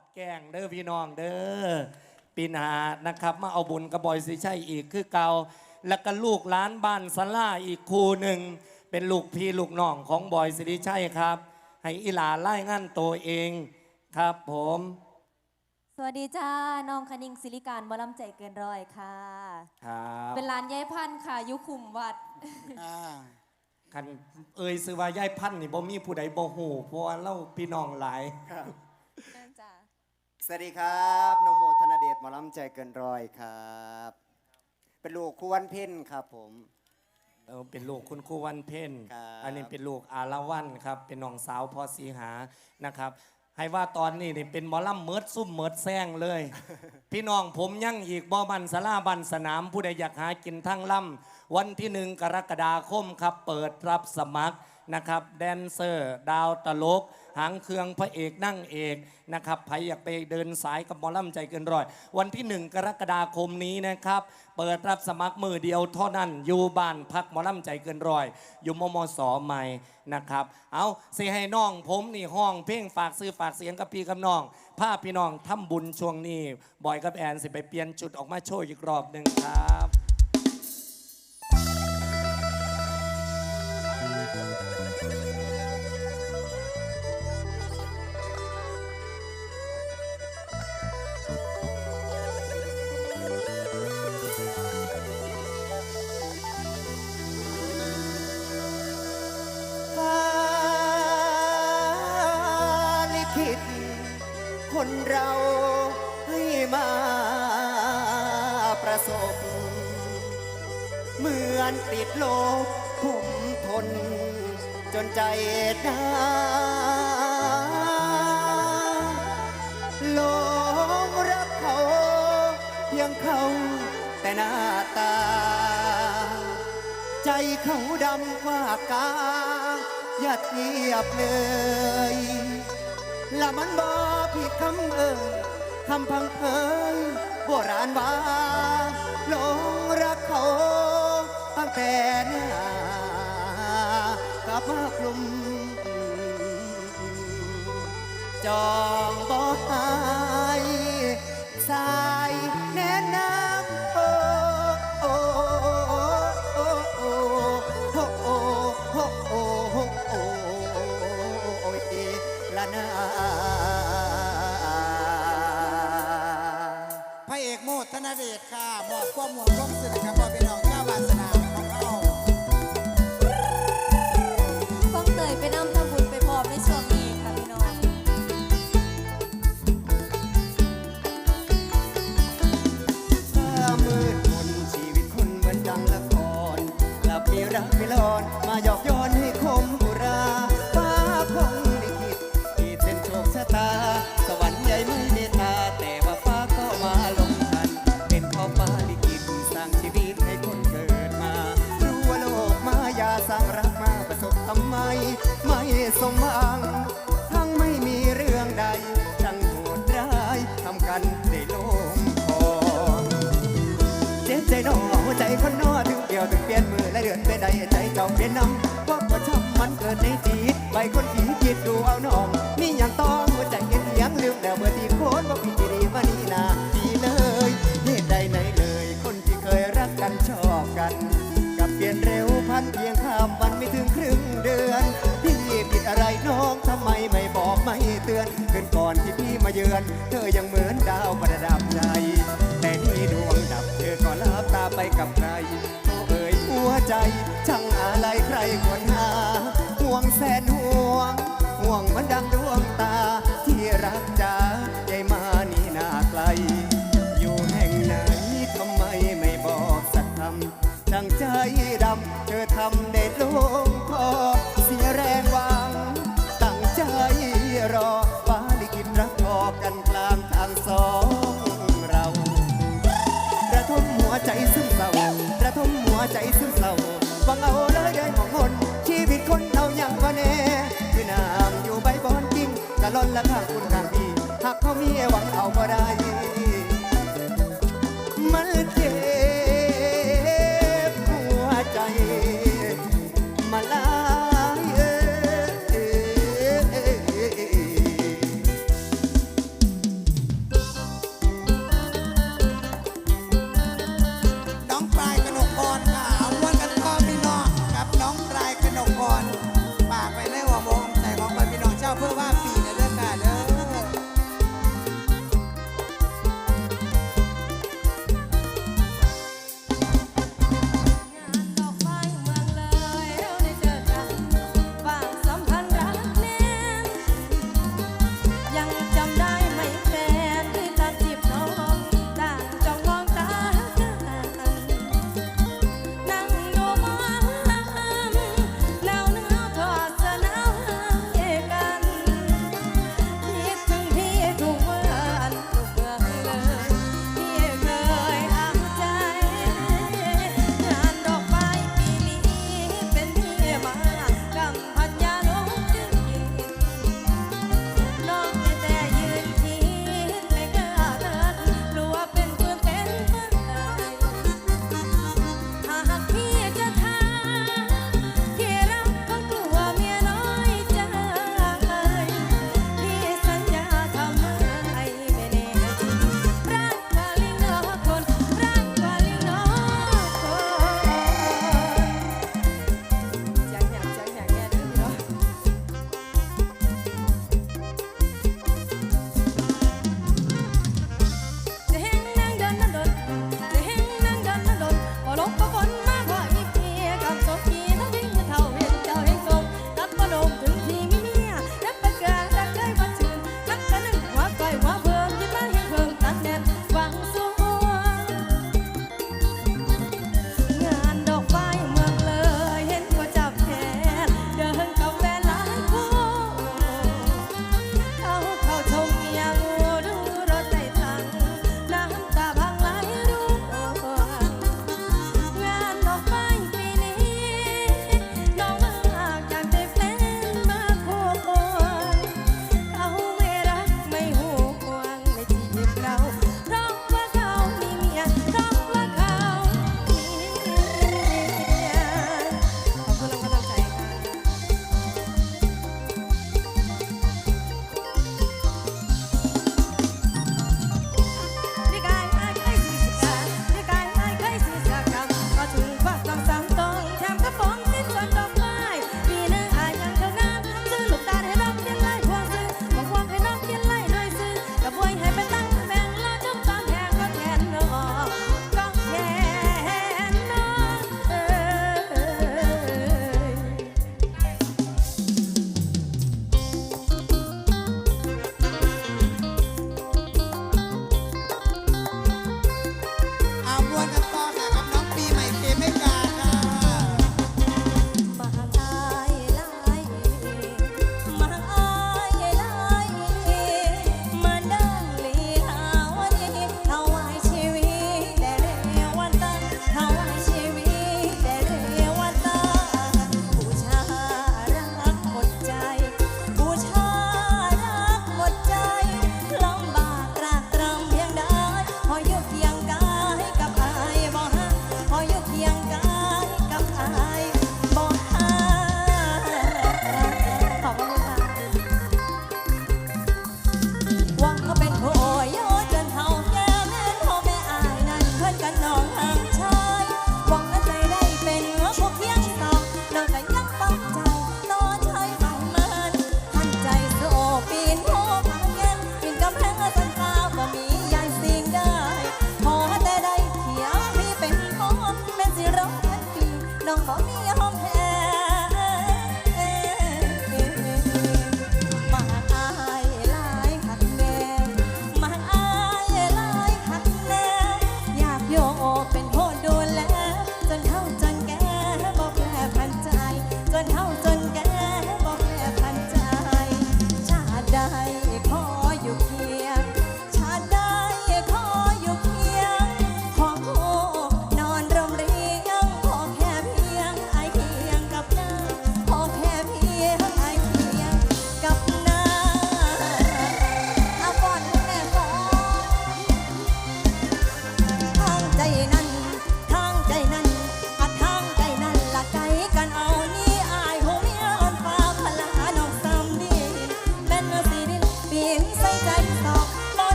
ดแกล้งเด้อพี่น้องเด้อปีหนานะครับ มาเอาบุญกระบอยสิใช่อีกคือเกาแล้วก็ลูกหล้านบ้านสลาอีกคู่หนึ่ง เป็นลูกพี่ลูกน้องของบอยสิริชัยครับ ให้อีหลาไล่งานตัวเองครับผม สวัสดีจ้า น้องคณิงศิริการบอลำใจเกินร้อยค่ะ ครับเป็นร้านยายพันธุ์ค่ะอยุคุมวัดอ่าคันเอ่ยซื้อว่ายายพันธุ์นี่บ่มีผู้ใดบ่ฮู้เพราะว่าเล่าพี่น้องหลาย ครับจ้า สวัสดีครับนโมธนเดชหมอลำใจเกินร้อยครับ เป็นลูกครูวันเพ่นครับผม เออเป็นลูกคุณครูวันเพ็ญครับ อันนี้เป็นลูกอาละวันครับ เป็นน้องสาวพอสีหานะครับ ให้ว่าตอนนี้นี่เป็นหมอลำเมิดซุ่มเมิดแซงเลย พี่น้องผมยังอีกบ่บันสลาบันสนามผู้ใดอยากหากินทั้งลำ วันที่หนึ่งกรกฎาคมครับเปิดรับสมัครนะครับแดนเซอร์ ดาวตลก หางเครื่องพระเอกนั่งเอกนะครับใครอยากไปเดินสายกับมอลล่ำใจเกินร้อย วันที่หนึ่งกรกฎาคมนี้นะครับ เปิดรับสมัครมือเดียวเท่านั้นอยู่บ้านพักมอลล่ำใจเกินร้อย อยู่มมสใหม่นะครับ เอาสิให้น้องผมนี่ห้องเพลงฝากซื้อฝากเสียงกับพี่กับน้องภาพพี่น้องทำบุญช่วงนี้บอยกับแอนสิไปเปลี่ยนจุดออกมาโชว์อีกรอบหนึ่งครับ ประสบ เหมือนติดโลกผมทน จนใจดาหลงรักเขาเพียงเขาแต่หน้าตา ใจเขาดำกว่ากาอย่าเทียบเลยละมันบอผิดคำเอ่ยคำพังเพย โบราณว่าหลงรักเขาตั้งแต่หน้ากลับมากลุ่มจองบ่หายสายแน่น้ำโอ้โอ้โอ้โอ้โอ้โอ้โอ้โอ้โอ้โอ้โอ้ยละนา อกโมดธนเดชค่ะมอบความหวงความสุขกับพ่อพี่น้องชาวบ้านสนามของเขาฟังเตยไปนำทำบุญไปพร้อมในช่วงนี้ค่ะพี่น้องถ้ามืดมนชีวิตคนเหมือนดังละครกลับมีรักไม่ลอนมาหยอกย้อนให้ ละเดือนไปใดใจเจ้าเปลี่ยนนำเพราะว่าช้ำมันเกิดในจิตใบคนขี้คิดดูเอาน้องมีอย่างต้องหัวใจเย็นเลี้ยงลืมแล้วเมื่อที่โคนว่าพี่จีรีมานี่นาดีเลยเหตุใดไหนเลย คนที่เคยรักกันชอบกันกับเปลี่ยนเร็วพันเพียงข้ามวันไม่ถึงครึ่งเดือนพี่ผิดอะไรน้องทำไมไม่บอกไม่เตือนคืนก่อนที่พี่มาเยือน เธอยังเหมือนดาวประดับใจ ใจซึมเศร้าฟังเอาเลยได้ของคนชีวิตคนเรายังว่าแน่คือน้ำอยู่ใบบอนจริงกะล่อนละข้างคุณข้างดีหากเขามีหวังเอาบ่ได้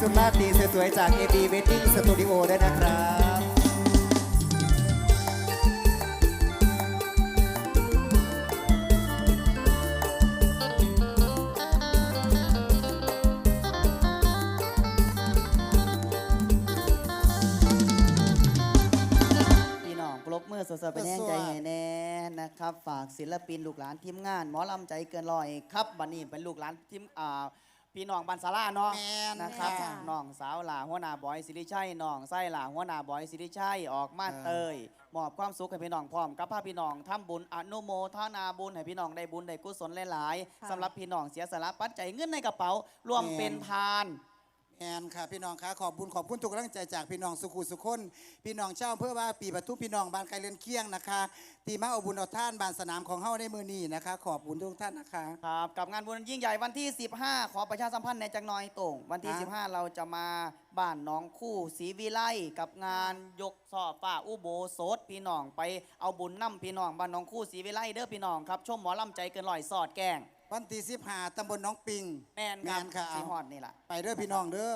สุดลาตีสวยๆจาก AB Wedding Studio ด้วยนะครับพี่น้องปรบมือสดๆเป็นแห้งใจแน่นะครับ ฝากศิลปินลูกหลานทีมงาน หมอลำใจเกินร้อยครับบันนี้เป็นลูกหลานทีมอ่า พี่น้องบันสาราเนาะแม่นนะครับค่ะน้องสาวหลาหัวหน้าบอยสิริชัยน้องไส้หลาหัวหน้าบอยสิริชัยออกมาเตยมอบความสุขให้พี่น้องพร้อมกับพาพี่น้องทำบุญอนุโมทนาบุญให้พี่น้องได้บุญได้กุศลหลายค่ะๆสำหรับพี่น้องเสียสละปัจจัยเงินในกระเป๋ารวมเป็นทาน แอนค่ะพี่น้องคะขอบคุณขอบคุณทุกกำลังใจจากพี่น้องสุขุสุขคนพี่น้องเจ้าอำเพื่อว่าปีปทุมพี่น้องบ้านไกลเรือนเคียงนะคะที่มาเอาบุญเอาท่านบ้านสนามของเฮาในมือนี้นะคะ ขอบคุณทุกท่านนะคะ ครับกับงานบุญยิ่งใหญ่วันที่ 15 ขอประชาสัมพันธ์ในจังน้อยโต่งวันที่ ฮะ 15 เราจะมาบ้านหน้องคู่ศรีวิไลกับงานยกสอบฝ่าอุโบสถพี่น้องไปเอาบุญนํพี่น้องบ้านหน้องคู่ศรีวิไลเด้อพี่น้องครับชมหมอลำใจเกินลอยสอดแกง วันที่สิบห้าตำบลหน้องปิงแม่นครับแม่นค่ะสีฮอดนี่ล่ะ ไปเด้อพี่น้องเด้อ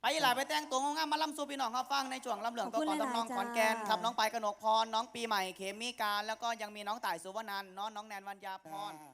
ไปอีหลายไปแต่งตัวงามๆมาลำสู่พี่น้องเขาฟังในช่วงลำเหลืองขก็อบคุณก่อนหลายๆทำน้องจ้าขอนแก่นครับน้องปายกนกพร น้องปีใหม่เขมิการ แล้วก็ยังมีน้องต่ายสุวรรณันท์น้องน้องแนนวัญญาพรอ่า